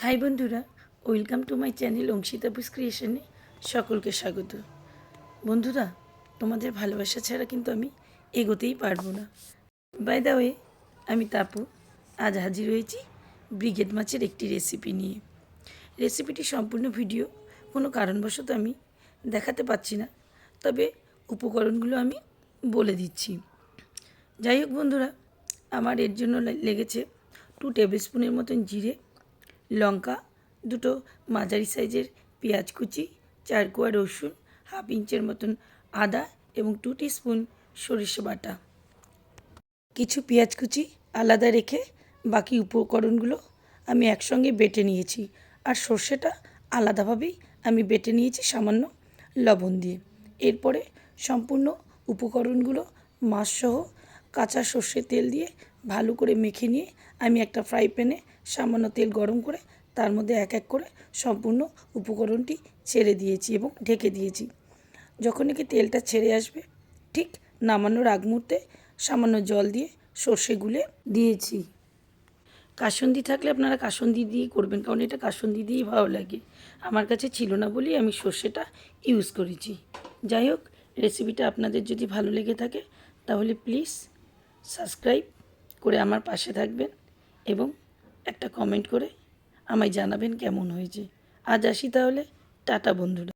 High বন্ধুরা, welcome to my channel Anshita Bose ক্রিয়েশনে সকলকে স্বাগত। বন্ধুরা, তোমাদের ভালোবাসা ছাড়া কিন্তু আমি এগোতেই পারব না। বাই দা ওয়ে আমি তাপু। আজ হাজির হয়েছি ব্রিগেড মাছের একটি রেসিপি নিয়ে। রেসিপিটি সম্পূর্ণ ভিডিও, কোনো কারণবশত আমি দেখাতে পাচ্ছি না, তবে উপকরণগুলো আমি বলে দিচ্ছি। যাই হোক বন্ধুরা, আমার এর জন্য লেগেছে টু টেবিল স্পুনের মতন জিরে লঙ্কা, দুটো মাঝারি সাইজের পেঁয়াজ কুচি, চার কোয়া রসুন, হাফ ইঞ্চের মতন আদা এবং টু স্পুন সরিষা বাটা। কিছু পেঁয়াজ কুচি আলাদা রেখে বাকি উপকরণগুলো আমি একসঙ্গে বেটে নিয়েছি আর সর্ষেটা আলাদাভাবেই আমি বেটে নিয়েছি সামান্য লবণ দিয়ে। এরপরে সম্পূর্ণ উপকরণগুলো মাছসহ কাঁচা সর্ষের তেল দিয়ে ভালো করে মেখে নিয়ে আমি একটা ফ্রাই প্যানে সামান্য তেল গরম করে তার মধ্যে এক এক করে সম্পূর্ণ উপকরণটি ছেড়ে দিয়েছি এবং ঢেকে দিয়েছি। যখন নাকি তেলটা ছেড়ে আসবে, ঠিক নামানোর আগ মুহূর্তে সামান্য জল দিয়ে সর্ষে গুলে দিয়েছি। কাসন্দি থাকলে আপনারা কাসন্দি দিয়ে করবেন, কারণ এটা কাসন্দি দিয়েই ভালো লাগে। আমার কাছে ছিল না বলেই আমি সর্ষেটা ইউজ করেছি। যাই হোক রেসিপিটা আপনাদের যদি ভালো লেগে থাকে, তাহলে প্লিজ সাবস্ক্রাইব করে আমার পাশে থাকবেন এবং একটা কমেন্ট করে আমায় জানাবেন কেমন হয়েছে। আজ আসি তাহলে, টাটা বন্ধুরা।